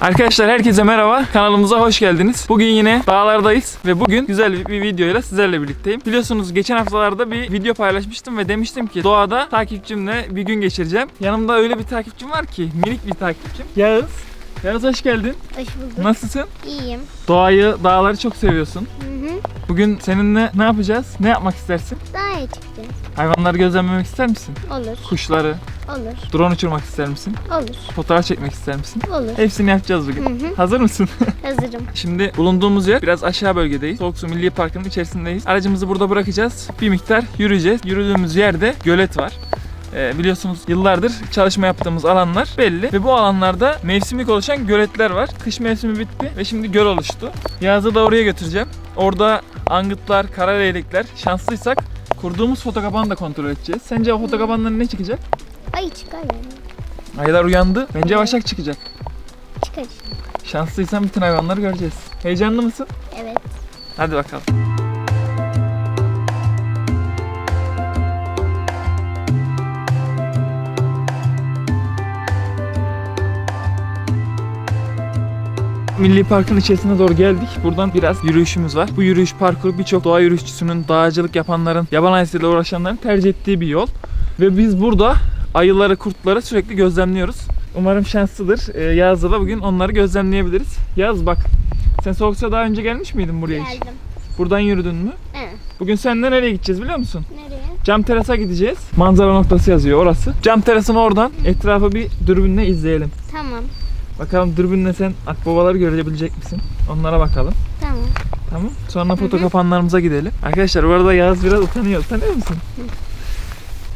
Arkadaşlar herkese merhaba. Kanalımıza hoş geldiniz. Bugün yine dağlardayız ve bugün güzel bir videoyla sizlerle birlikteyim. Biliyorsunuz geçen haftalarda bir video paylaşmıştım ve demiştim ki doğada takipçimle bir gün geçireceğim. Yanımda öyle bir takipçim var ki minik bir takipçim. Yağız. Yağız hoş geldin. Hoş bulduk. Nasılsın? İyiyim. Doğayı, dağları çok seviyorsun. Hı hı. Bugün seninle ne yapacağız? Ne yapmak istersin? İyi çıkacağız. Hayvanları gözlemlemek ister misin? Olur. Kuşları, Olur. drone uçurmak ister misin? Olur. Fotoğraf çekmek ister misin? Olur. Hepsini yapacağız bugün. Hı hı. Hazır mısın? Hazırım. Şimdi bulunduğumuz yer biraz aşağı bölgedeyiz. Soğuk Su Milli Parkı'nın içerisindeyiz. Aracımızı burada bırakacağız. Bir miktar yürüyeceğiz. Yürüdüğümüz yerde gölet var. Ee, biliyorsunuz yıllardır çalışma yaptığımız alanlar belli ve bu alanlarda mevsimlik oluşan göletler var. Kış mevsimi bitti ve şimdi göl oluştu. Yazı da oraya götüreceğim. Orada angıtlar, kara leylekler, şanslıysak kurduğumuz fotokapanı da kontrol edeceğiz. Sence o fotokapandan ne çıkacak? Ay çıkar yani. Aylar uyandı. Bence başak çıkacak. Çıkar. Şanslıysan bütün hayvanları göreceğiz. Heyecanlı mısın? Evet. Hadi bakalım. Milli Park'ın içerisine doğru geldik. Buradan biraz yürüyüşümüz var. Bu yürüyüş parkuru birçok doğa yürüyüşçüsünün, dağcılık yapanların, yaban hayatıyla uğraşanların tercih ettiği bir yol. Ve biz burada ayıları, kurtları sürekli gözlemliyoruz. Umarım şanslıdır. Ee, Yaz'da da bugün onları gözlemleyebiliriz. Yaz bak, sen Soğuksa daha önce gelmiş miydin buraya hiç? Geldim. Buradan yürüdün mü? Evet. Bugün seninle nereye gideceğiz biliyor musun? Nereye? Cam terasa gideceğiz. Manzara noktası yazıyor orası. Cam terasın oradan etrafı bir dürbünle izleyelim. Bakalım dürbünle sen akbabaları görebilecek misin? Onlara bakalım. Tamam. Tamam. Sonra foto kapanlarımıza gidelim. Arkadaşlar bu arada Yağız biraz utanıyor. Utanıyor musun?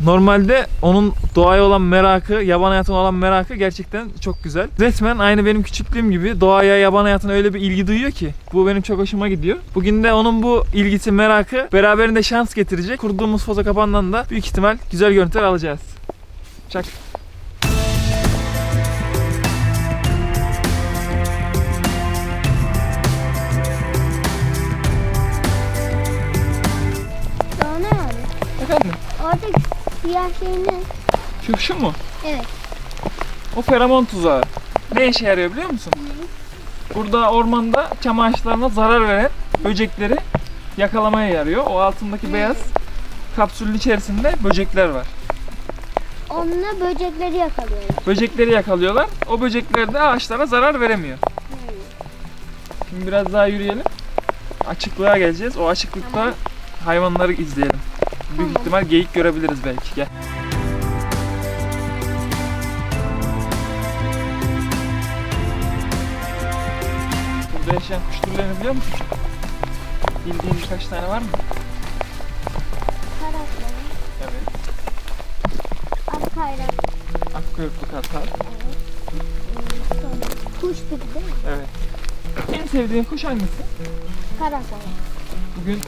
Normalde onun doğaya olan merakı, yaban hayatına olan merakı gerçekten çok güzel. Resmen aynı benim küçüklüğüm gibi doğaya, yaban hayatına öyle bir ilgi duyuyor ki. Bu benim çok hoşuma gidiyor. Bugün de onun bu ilgisi, merakı beraberinde şans getirecek. Kurduğumuz foto kapandan da büyük ihtimal güzel görüntüler alacağız. Çak. Şu, şu mu? Evet. O feromon tuzağı. Ne işe yarıyor biliyor musun? Burada ormanda çam ağaçlarına zarar veren böcekleri yakalamaya yarıyor. O altındaki beyaz kapsülün içerisinde böcekler var. Onunla böcekleri yakalıyorlar. Böcekleri yakalıyorlar. O böcekler de ağaçlara zarar veremiyor. Şimdi biraz daha yürüyelim. Açıklığa geleceğiz. O açıklıkta Tamam. hayvanları izleyelim. Büyük ihtimal geyik görebiliriz belki. Gel. Burada yaşayan kuş türlerini biliyor musun? Bildiğin birkaç tane var mı? Karakları. Evet. Ak kayrak. Akkuyruklu kartal. Sonra kuş gibi değil mi? Evet. En sevdiğin kuş hangisi? Karakol. Bugün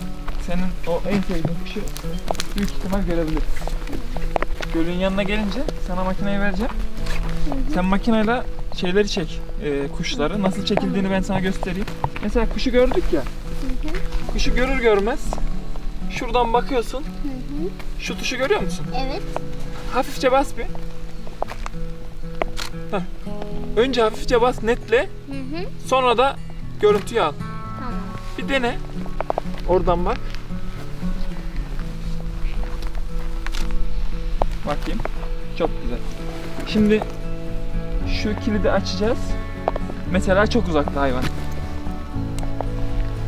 senin o en sevdiğin kuşu büyük ihtimal görebiliriz. Gölün yanına gelince sana makineyi vereceğim. Sen makineyle şeyleri çek, e, kuşları. Nasıl çekildiğini ben sana göstereyim. Mesela kuşu gördük ya. Kuşu görür görmez şuradan bakıyorsun. Şu tuşu görüyor musun? Evet. Hafifçe bas bir. Heh. Önce hafifçe bas netle, Hı hı. sonra da görüntüyü al. Tamam. Bir dene. Oradan bak. Bakayım. Çok güzel. Şimdi şu kilidi açacağız. Mesela çok uzakta hayvan.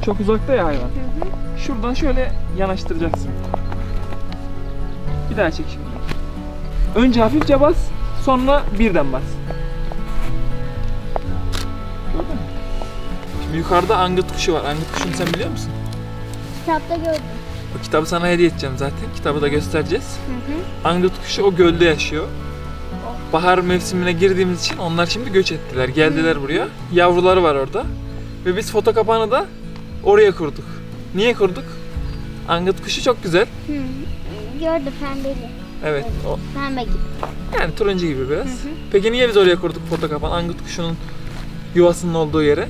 Çok uzakta ya hayvan. Hı hı. Şuradan şöyle yanaştıracaksın. Bir daha çek şimdi. Önce hafifçe bas, sonra birden bas. Gördün mü? Şimdi yukarıda angıt kuşu var. Angıt kuşunu sen biliyor musun? Kitapta gördüm. O kitabı sana hediye edeceğim zaten. Kitabı da göstereceğiz. Hı hı. Angıt kuşu o gölde yaşıyor. Bahar mevsimine girdiğimiz için onlar şimdi göç ettiler. Geldiler buraya. Yavruları var orada. Ve biz foto kapağını da oraya kurduk. Niye kurduk? Angıt kuşu çok güzel. Hı. Gördüm pembeli. Evet. O, Pembe gibi. yani turuncu gibi biraz. Hı hı. Peki niye biz oraya kurduk foto kapağını? Angıt kuşunun yuvasının olduğu yere.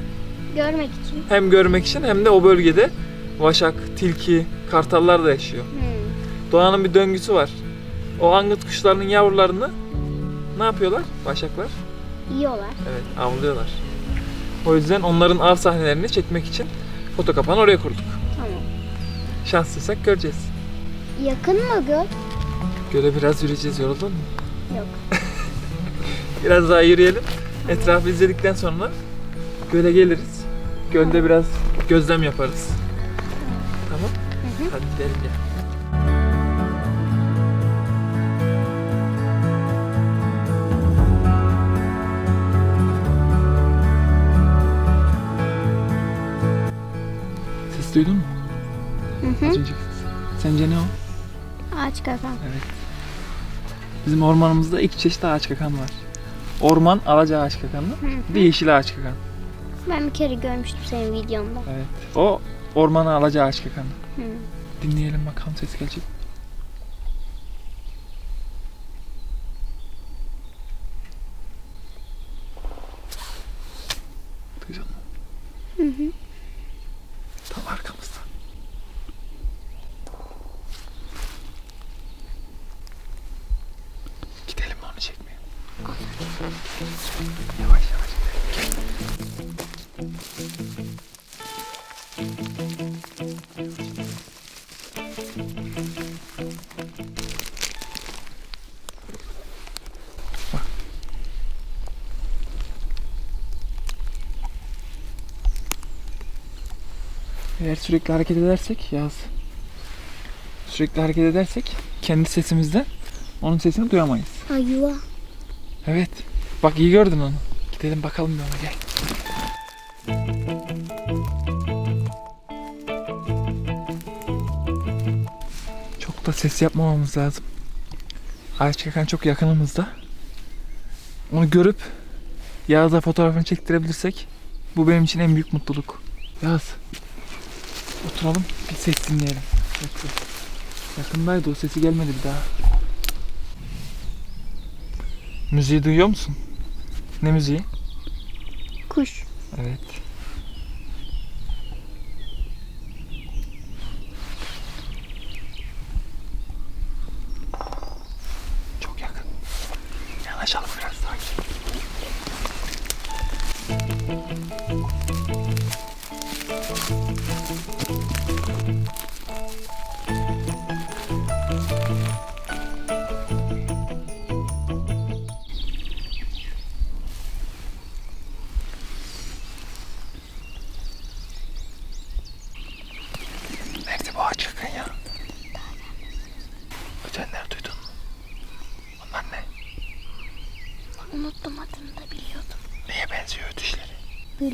Görmek için. Hem görmek için hem de o bölgede vaşak, tilki, kartallar da yaşıyor. Hı. Doğanın bir döngüsü var. O angıt kuşlarının yavrularını ne yapıyorlar? Başaklar. Yiyorlar. Evet, avlıyorlar. O yüzden onların av sahnelerini çekmek için foto kapağını oraya kurduk. Tamam. Şanslıysak göreceğiz. Yakın mı göl? Göle biraz yürüyeceğiz yoruldun mu? Yok. Biraz daha yürüyelim. Etrafı izledikten sonra göle geliriz. Gölde biraz gözlem yaparız. Ya. Ses duydun mu? Hı Az hı. önceki ses. Sence ne o? Ağaç kakan. Evet. Bizim ormanımızda iki çeşit ağaç kakan var. Orman alaca ağaç kakanı, bir de yeşil ağaç kakan. Ben bir kere görmüştüm senin videonda. Evet. O ormanı alaca ağaç kakanı. Hı. Dinleyelim bakalım ses gelecek. Eğer sürekli hareket edersek yaz. Sürekli hareket edersek kendi sesimizden onun sesini duyamayız. Ha yuva. Evet. Bak iyi gördün onu. Gidelim bakalım bir ona gel. Çok da ses yapmamamız lazım. Ağaç yakan çok yakınımızda. Onu görüp Yağız'a fotoğrafını çektirebilirsek bu benim için en büyük mutluluk. Yağız. Oturalım bir ses dinleyelim. Bekle. Yakındaydı o sesi gelmedi bir daha. Müziği duyuyor musun? Ne müziği? Kuş. Evet.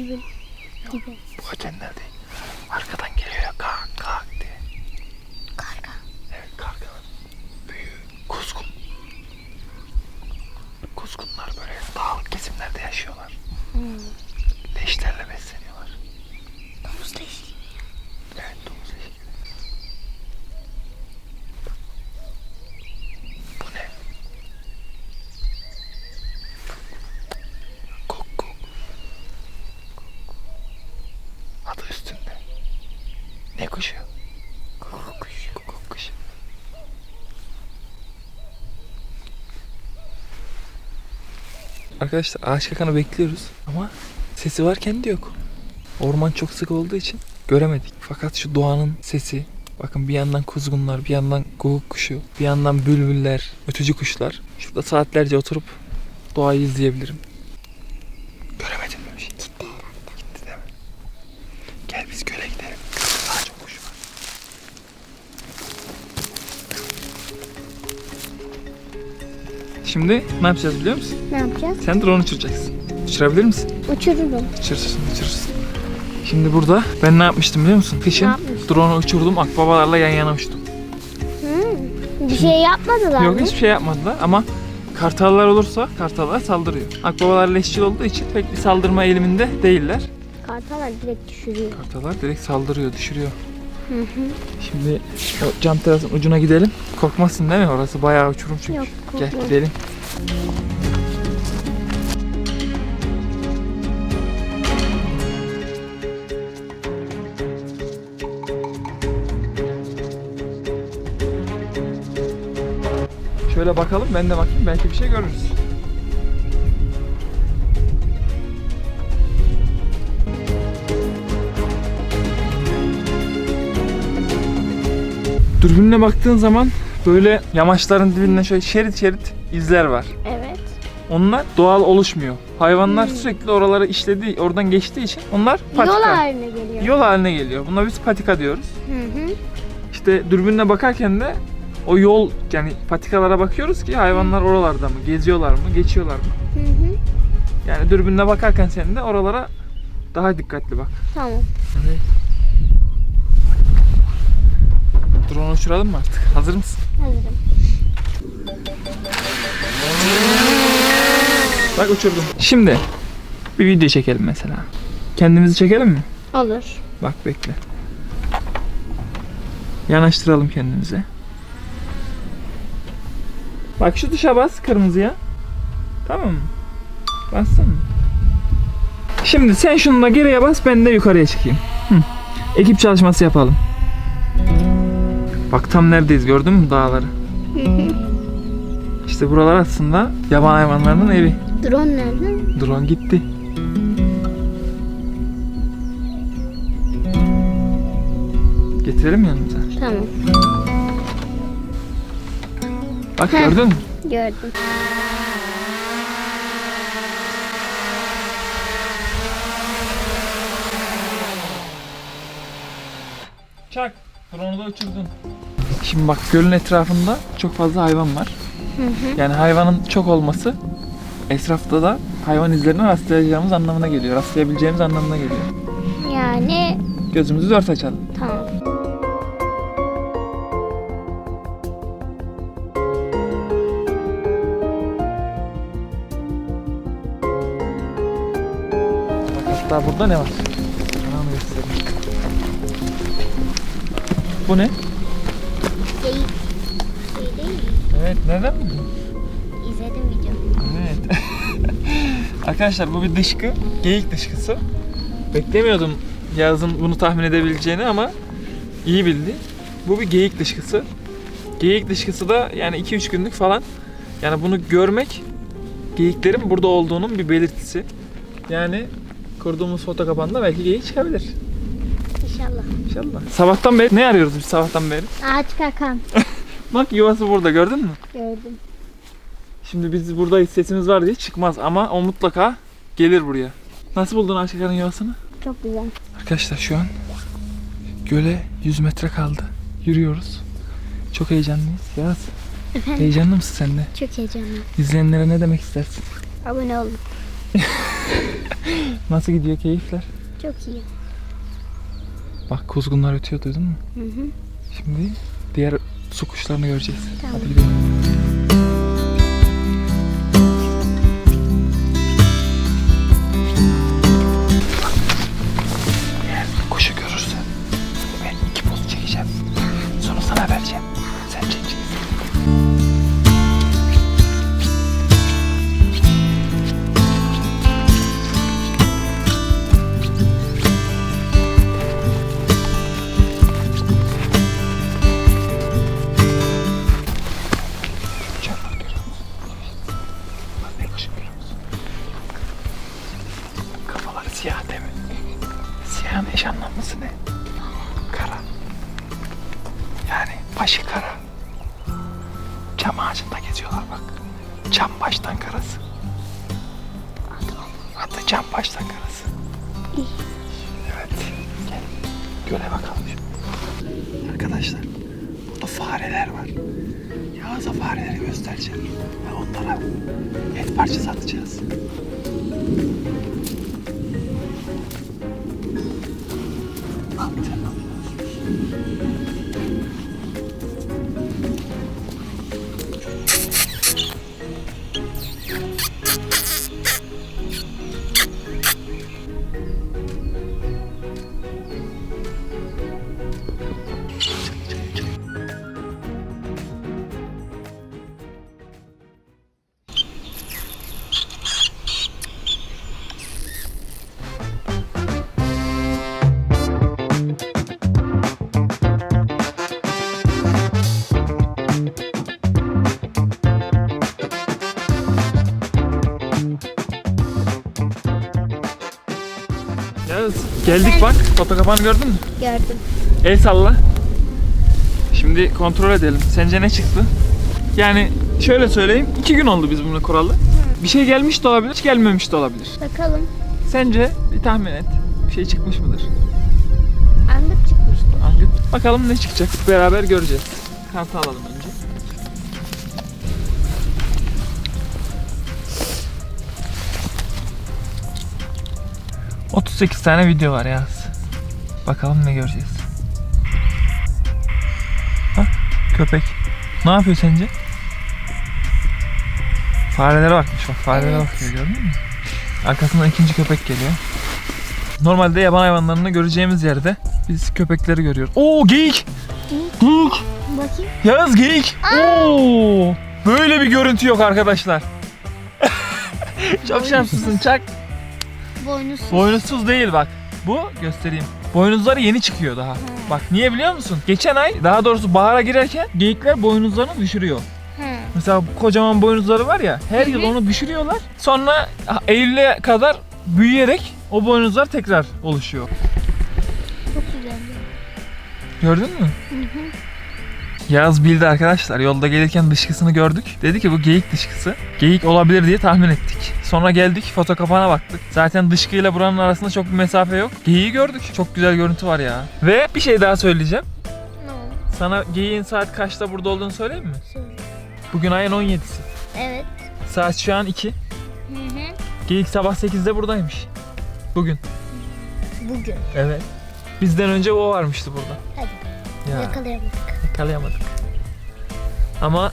বলবেন Arkadaşlar ağaç kakanı bekliyoruz ama sesi varken de yok. Orman çok sık olduğu için göremedik. Fakat şu doğanın sesi bakın bir yandan kuzgunlar, bir yandan guguk kuşu, bir yandan bülbüller, ötücü kuşlar. Şurada saatlerce oturup doğayı izleyebilirim. Şimdi ne yapacağız biliyor musun? Ne yapacağız? Sen drone uçuracaksın. Uçurabilir misin? Uçururum. Uçurursun, uçurursun. Şimdi burada ben ne yapmıştım biliyor musun? Kışın yapmıştın? drone'u uçurdum, akbabalarla yan yana uçtum. Hmm. Bir şey yapmadılar Yok mı? hiçbir şey yapmadılar ama kartallar olursa kartallar saldırıyor. Akbabalar leşçil olduğu için pek bir saldırma eğiliminde değiller. Kartalar direkt düşürüyor. Kartallar direkt saldırıyor, düşürüyor. Hı hı. Şimdi o cam terasın ucuna gidelim. Korkmazsın değil mi? Orası bayağı uçurum çünkü. Yok Gel korkma. gidelim. Şöyle bakalım ben de bakayım belki bir şey görürüz. Dürbünle baktığın zaman böyle yamaçların dibinde şöyle şerit şerit izler var. Evet. Onlar doğal oluşmuyor. Hayvanlar Hmm. sürekli oraları işlediği, oradan geçtiği için onlar patika. Yol haline geliyor. Yol haline geliyor. Buna biz patika diyoruz. Hı hı. İşte dürbünle bakarken de o yol yani patikalara bakıyoruz ki hayvanlar oralarda mı, geziyorlar mı, geçiyorlar mı? Hı hı. Yani dürbünle bakarken sen de oralara daha dikkatli bak. Tamam. Drone uçuralım mı artık? Hazır mısın? Hazırım. Bak uçurdum. Şimdi bir video çekelim mesela. Kendimizi çekelim mi? Olur. Bak bekle. Yanaştıralım kendimize. Bak şu dışa bas kırmızıya. Tamam mı? Bassana. Şimdi sen şununla geriye bas ben de yukarıya çıkayım. Hı. Ekip çalışması yapalım. Bak tam neredeyiz gördün mü dağları? Hı hı. İşte buralar aslında yaban hayvanlarının evi. Drone nerede? Drone gitti. Getirelim yanımıza. Tamam. Bak Heh. gördün mü? Gördüm. Çak. Drone'u da uçurdun. Şimdi bak gölün etrafında çok fazla hayvan var. Hı hı. Yani hayvanın çok olması etrafta da hayvan izlerine rastlayacağımız anlamına geliyor. Rastlayabileceğimiz anlamına geliyor. Yani Gözümüzü dört açalım. tamam. Bak hatta burada ne var? Bu ne? Geyik. Şey değil mi? Evet neden mi? İzledim videomu. Evet. Arkadaşlar bu bir dışkı. Geyik dışkısı. Beklemiyordum Yağız'ın bunu tahmin edebileceğini ama iyi bildi. Bu bir geyik dışkısı. Geyik dışkısı da yani 2-3 günlük falan. Yani bunu görmek geyiklerin burada olduğunun bir belirtisi. Yani kurduğumuz foto kapağında belki geyik çıkabilir. İnşallah. Sabahtan beri ne arıyoruz biz sabahtan beri? Ağaç kakan. Bak yuvası burada gördün mü? Gördüm. Şimdi biz buradayız sesimiz var diye çıkmaz ama o mutlaka gelir buraya. Nasıl buldun Aşıkar'ın yuvasını? Çok güzel. Arkadaşlar şu an göle 100 metre kaldı. Yürüyoruz. Çok heyecanlıyız. Yaz. Efendim? Heyecanlı mısın sen de? Çok heyecanlı. İzleyenlere ne demek istersin? Abone olun. Nasıl gidiyor keyifler? Çok iyi. Bak kuzgunlar ötüyor duydun mu? Hı hı. Şimdi diğer su kuşlarını göreceğiz. Tamam. Hadi gidelim. Siyah değil mi? Siyahın eş anlamlısı ne? Kara. Yani başı kara. Cam ağacında geziyorlar bak. Cam baştan karası. Adı cam baştan karası. Evet. Gel. Göle bakalım şimdi. Arkadaşlar burada fareler var. Yağız'a fareleri göstereceğim. Ve onlara et parçası atacağız. Geldik bak. Foto kapağını gördün mü? Gördüm. El salla. Şimdi kontrol edelim. Sence ne çıktı? Yani şöyle söyleyeyim. iki gün oldu biz bunu kuralı. Bir şey gelmiş de olabilir, hiç gelmemiş de olabilir. Bakalım. Sence bir tahmin et. Bir şey çıkmış mıdır? Anlık çıkmıştı. Angıt. Bakalım ne çıkacak. Beraber göreceğiz. Kartı alalım önce. ...38 tane video var yaz. Bakalım ne göreceğiz. Bak köpek. Ne yapıyor sence? Farelere bakmış bak farelere Evet. bakıyor gördün mü? Arkasından ikinci köpek geliyor. Normalde yaban hayvanlarını göreceğimiz yerde biz köpekleri görüyoruz. Oo geyik! Geyik! Bakayım. Yağız geyik! Oo! Böyle bir görüntü yok arkadaşlar. Çok şanslısın çak. Boynuzsuz. Boynuzsuz değil bak. Bu göstereyim. Boynuzları yeni çıkıyor daha. Bak niye biliyor musun? Geçen ay daha doğrusu bahara girerken geyikler boynuzlarını düşürüyor. He. Mesela kocaman boynuzları var ya her yıl onu düşürüyorlar. Sonra Eylül'e kadar büyüyerek o boynuzlar tekrar oluşuyor. Çok güzel. Gördün mü? Yağız bildi arkadaşlar. Yolda gelirken dışkısını gördük. Dedi ki bu geyik dışkısı. Geyik olabilir diye tahmin ettik. Sonra geldik foto kapağına baktık. Zaten dışkıyla buranın arasında çok bir mesafe yok. Geyiği gördük. Çok güzel görüntü var ya. Ve bir şey daha söyleyeceğim. Ne oldu? Sana geyiğin saat kaçta burada olduğunu söyleyeyim mi? Söyle. Bugün ayın 17'si. Evet. Saat şu an 2. Hı hı. Geyik sabah 8'de buradaymış. Bugün. Bugün. Evet. Bizden önce o varmıştı burada. Hadi. Ya. Yakalayamadık. yakalayamadık. Ama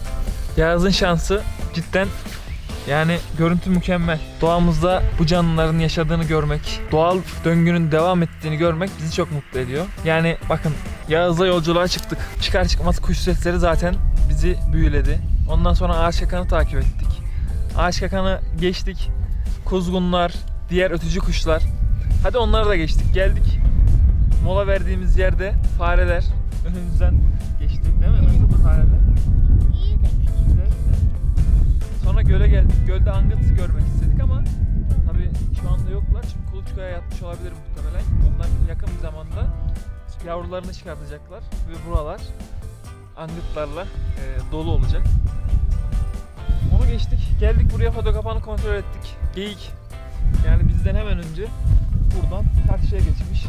Yağız'ın şansı cidden yani görüntü mükemmel. Doğamızda bu canlıların yaşadığını görmek, doğal döngünün devam ettiğini görmek bizi çok mutlu ediyor. Yani bakın Yağız'la yolculuğa çıktık. Çıkar çıkmaz kuş sesleri zaten bizi büyüledi. Ondan sonra ağaç kakanı takip ettik. Ağaç kakanı geçtik. Kuzgunlar, diğer ötücü kuşlar. Hadi onları da geçtik. Geldik. Mola verdiğimiz yerde fareler önümüzden geçti değil mi? Nasıl fareler? İyi de. Güzel. Sonra göle geldik. Gölde angıt görmek istedik ama tabi şu anda yoklar. Çünkü kuluçkaya yatmış olabilir muhtemelen. Onlar yakın bir zamanda yavrularını çıkartacaklar ve buralar angıtlarla e, dolu olacak. Onu geçtik. Geldik buraya foto kapağını kontrol ettik. Geyik. Yani bizden hemen önce buradan karşıya geçmiş.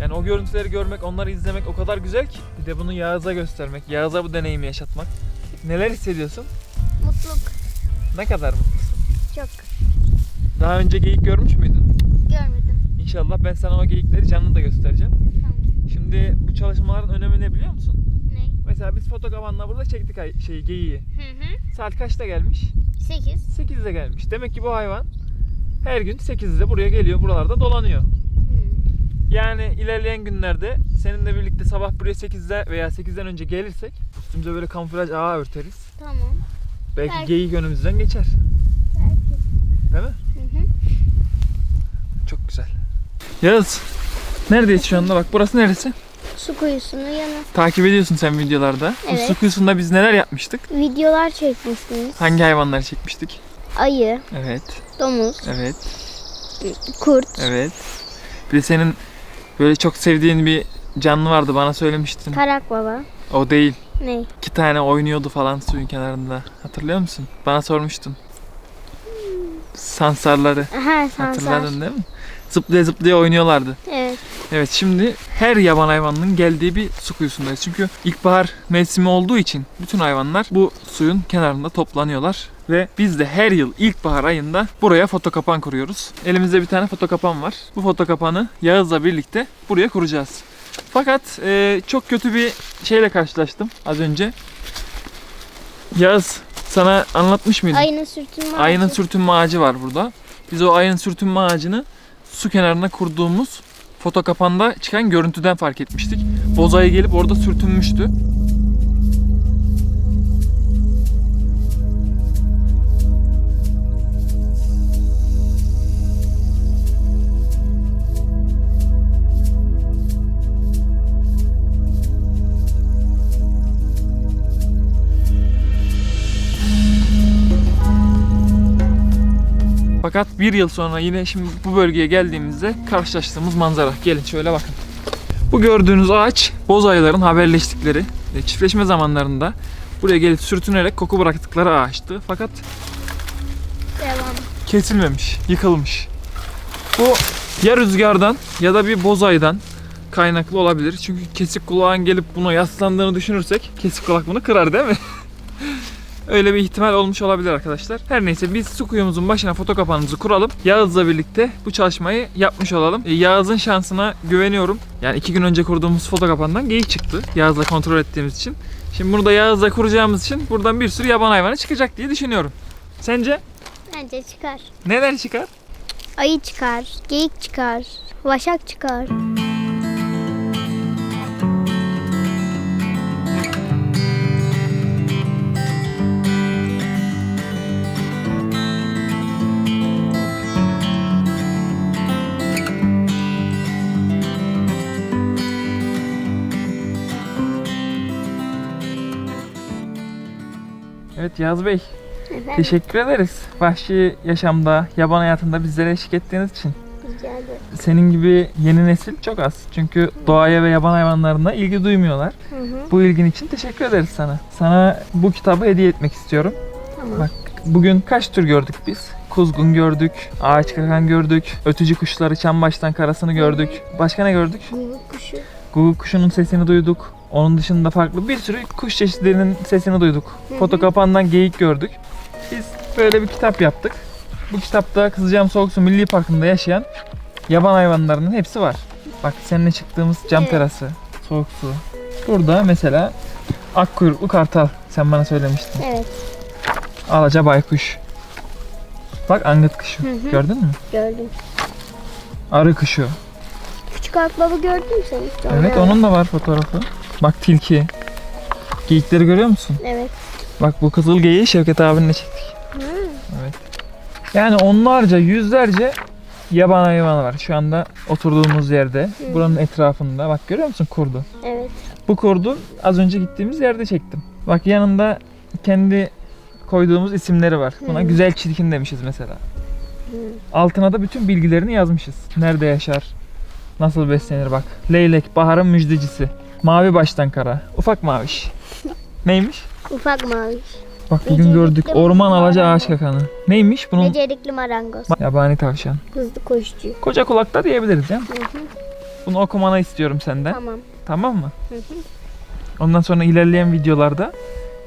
Yani o görüntüleri görmek, onları izlemek o kadar güzel ki. Bir de bunu Yağız'a göstermek, Yağız'a bu deneyimi yaşatmak. Neler hissediyorsun? Mutluluk. Ne kadar mutlusun? Çok. Daha önce geyik görmüş müydün? Görmedim. İnşallah ben sana o geyikleri canlı da göstereceğim. Tamam. Şimdi bu çalışmaların önemi ne biliyor musun? Ne? Mesela biz fotokavanla burada çektik ay- şeyi geyiği. Hı hı. Saat kaçta gelmiş? 8. 8'de gelmiş. Demek ki bu hayvan her gün 8'de buraya geliyor, buralarda dolanıyor. Yani ilerleyen günlerde seninle birlikte sabah buraya 8'de veya 8'den önce gelirsek üstümüze böyle kamuflaj ağı örteriz. Tamam. Belki Belki. geyik önümüzden geçer. Belki. Değil mi? Hı hı. Çok güzel. Yağız. Neredeyiz şu anda? Bak burası neresi? Su kuyusunun yanı. Takip ediyorsun sen videolarda. Bu Evet. su kuyusunda biz neler yapmıştık? Videolar çekmişsiniz. Hangi hayvanları çekmiştik? Ayı, Evet, domuz, evet, kurt, evet. Bir de senin böyle çok sevdiğin bir canlı vardı bana söylemiştin. tarak baba. O değil. Ne? İki tane oynuyordu falan suyun kenarında. Hatırlıyor musun? Bana sormuştun. Sansarları. Aha sansar. Hatırladın değil mi? Zıplaya zıplaya oynuyorlardı. Evet. Evet şimdi her yaban hayvanının geldiği bir su kuyusundayız. Çünkü ilkbahar mevsimi olduğu için bütün hayvanlar bu suyun kenarında toplanıyorlar. Ve biz de her yıl ilkbahar ayında buraya foto kapan kuruyoruz. Elimizde bir tane foto kapan var. Bu foto kapanı Yağız'la birlikte buraya kuracağız. Fakat e, çok kötü bir şeyle karşılaştım az önce. Yağız sana anlatmış mıydım? Ayının sürtünme Ayının ağacı. sürtünme ağacı var burada. Biz o ayın sürtünme ağacını su kenarına kurduğumuz foto kapanda çıkan görüntüden fark etmiştik. Bozayı gelip orada sürtünmüştü. Fakat bir yıl sonra yine şimdi bu bölgeye geldiğimizde karşılaştığımız manzara. Gelin şöyle bakın. Bu gördüğünüz ağaç bozayıların haberleştikleri çiftleşme zamanlarında buraya gelip sürtünerek koku bıraktıkları ağaçtı. Fakat Devam. kesilmemiş, yıkılmış. Bu ya rüzgardan ya da bir bozaydan kaynaklı olabilir. Çünkü kesik kulağın gelip buna yaslandığını düşünürsek kesik kulak bunu kırar değil mi? Öyle bir ihtimal olmuş olabilir arkadaşlar. Her neyse biz su kuyumuzun başına foto kapağımızı kuralım. Yağız'la birlikte bu çalışmayı yapmış olalım. E, Yağız'ın şansına güveniyorum. Yani iki gün önce kurduğumuz foto kapağından geyik çıktı. Yağız'la kontrol ettiğimiz için. Şimdi bunu da Yağız'la kuracağımız için buradan bir sürü yaban hayvanı çıkacak diye düşünüyorum. Sence Bence çıkar. neler çıkar? Ayı çıkar. Geyik çıkar. Vaşak çıkar. Evet Yağız Bey, Efendim? teşekkür ederiz. Vahşi yaşamda, yaban hayatında bizlere eşlik ettiğiniz için. Rica ederim. Senin gibi yeni nesil çok az. Çünkü doğaya ve yaban hayvanlarına ilgi duymuyorlar. Hı hı. Bu ilgin için teşekkür ederiz sana. Sana bu kitabı hediye etmek istiyorum. Tamam. Bak bugün kaç tür gördük biz? Kuzgun gördük, ağaç kakan gördük, ötücü kuşları, çambaştan karasını gördük. Başka ne gördük? Guguk kuşu. Guguk kuşunun sesini duyduk. Onun dışında farklı bir sürü kuş çeşitlerinin sesini duyduk. Hı hı. Foto kapağından geyik gördük. Biz böyle bir kitap yaptık. Bu kitapta Kızılcahamam Soğuk Su Milli Parkı'nda yaşayan yaban hayvanlarının hepsi var. Bak seninle çıktığımız cam terası, soğuk su. Burada mesela akkuyruklu kartal sen bana söylemiştin. Evet. Alaca baykuş. Bak angıt kuşu. Hı hı. Gördün mü? Gördüm. Arı kuşu. Küçük akbaba gördün mü sen hiç? Evet onun da var fotoğrafı. Bak tilki. Geyikleri görüyor musun? Evet. Bak bu kızıl geyiği Şevket abinle çektik. Hı. Evet. Yani onlarca, yüzlerce yaban hayvanı var şu anda oturduğumuz yerde. Hı. Buranın etrafında. Bak görüyor musun kurdu? Evet. Bu kurdu az önce gittiğimiz yerde çektim. Bak yanında kendi koyduğumuz isimleri var. Buna Hı. güzel çirkin demişiz mesela. Altına da bütün bilgilerini yazmışız. Nerede yaşar? Nasıl beslenir bak. Leylek, baharın müjdecisi. Mavi baştan kara. Ufak maviş. Neymiş? Ufak mavi. Bak bugün Becerikli gördük. Orman alaca ağaç kakanı. Neymiş? Bunun Becerikli marangoz. yabani tavşan. Hızlı koşucu. Koca kulakta diyebiliriz ya. Hı hı. Bunu okumanı istiyorum senden. Tamam. Tamam mı? Hı hı. Ondan sonra ilerleyen videolarda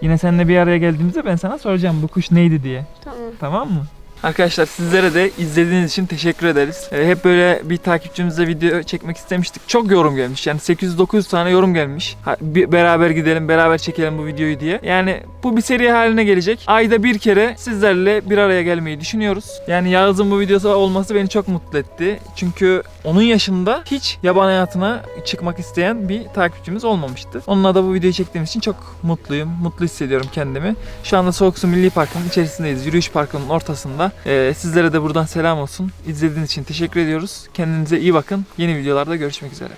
yine seninle bir araya geldiğimizde ben sana soracağım bu kuş neydi diye. Tamam. Tamam mı? Arkadaşlar sizlere de izlediğiniz için teşekkür ederiz. Ee, hep böyle bir takipçimize video çekmek istemiştik. Çok yorum gelmiş. Yani 800-900 tane yorum gelmiş. Ha, bir- beraber gidelim, beraber çekelim bu videoyu diye. Yani bu bir seri haline gelecek. Ayda bir kere sizlerle bir araya gelmeyi düşünüyoruz. Yani Yağız'ın bu videosu olması beni çok mutlu etti. Çünkü onun yaşında hiç yaban hayatına çıkmak isteyen bir takipçimiz olmamıştı. Onunla da bu videoyu çektiğimiz için çok mutluyum. Mutlu hissediyorum kendimi. Şu anda Soğuk Su Milli Parkı'nın içerisindeyiz. Yürüyüş parkının ortasında. Ee, sizlere de buradan selam olsun. İzlediğiniz için teşekkür ediyoruz. Kendinize iyi bakın. Yeni videolarda görüşmek üzere.